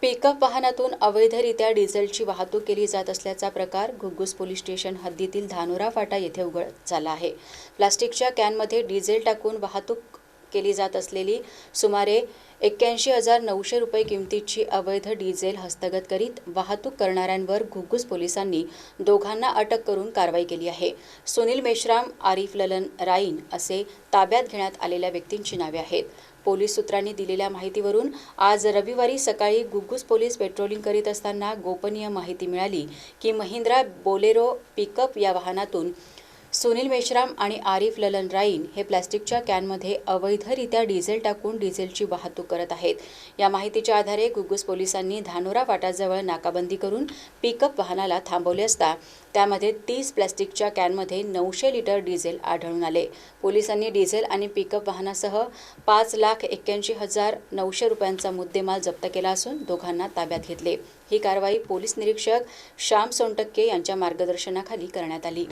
Pickup वाहनातून अवैधरित्या डिझेलची वाहतूक केली जात असल्याचा प्रकार घुग्गुस पोलीस स्टेशन हद्दीतील धानोरा फाटा येथे उघड झाला आहे. प्लास्टिकच्या कॅनमध्ये डिझेल टाकून वाहतूक केली जात असलेली सुमारे एक्क्याऐंशी हजार नऊशे रुपये किमतीची अवैध डिझेल हस्तगत करीत वाहतूक करणाऱ्यांवर घुग्गुस पोलिसांनी दोघांना अटक करून कारवाई केली आहे. सुनील मेश्राम आरिफ ललन राईन असे ताब्यात घेण्यात आलेल्या व्यक्तींची नावे आहेत. पोलीस सूत्रांनी दिलेल्या माहितीवरून आज रविवारी सकाळी गुग्गुस पोलीस पेट्रोलिंग करीत असताना गोपनीय माहिती मिळाली की महिंद्रा बोलेरो पिकअप या वाहनातून सुनील मेश्राम आणि आरिफ ललन राईन हे प्लॅस्टिकच्या कॅनमध्ये अवैधरित्या डिझेल टाकून डिझेलची वाहतूक करत आहेत. या माहितीच्या आधारे गुग्गुस पोलिसांनी धानोरा फाटाजवळ नाकाबंदी करून पिकअप वाहनाला थांबवले असता त्यामध्ये तीस प्लॅस्टिकच्या कॅनमध्ये नऊशे लिटर डिझेल आढळून आले. पोलिसांनी डिझेल आणि पिकअप वाहनासह पाच लाख एक्क्याऐंशी हजार नऊशे रुपयांचा मुद्देमाल जप्त केला असून दोघांना ताब्यात घेतले. ही कारवाई पोलीस निरीक्षक श्याम सोनटक्के यांच्या मार्गदर्शनाखाली करण्यात आली.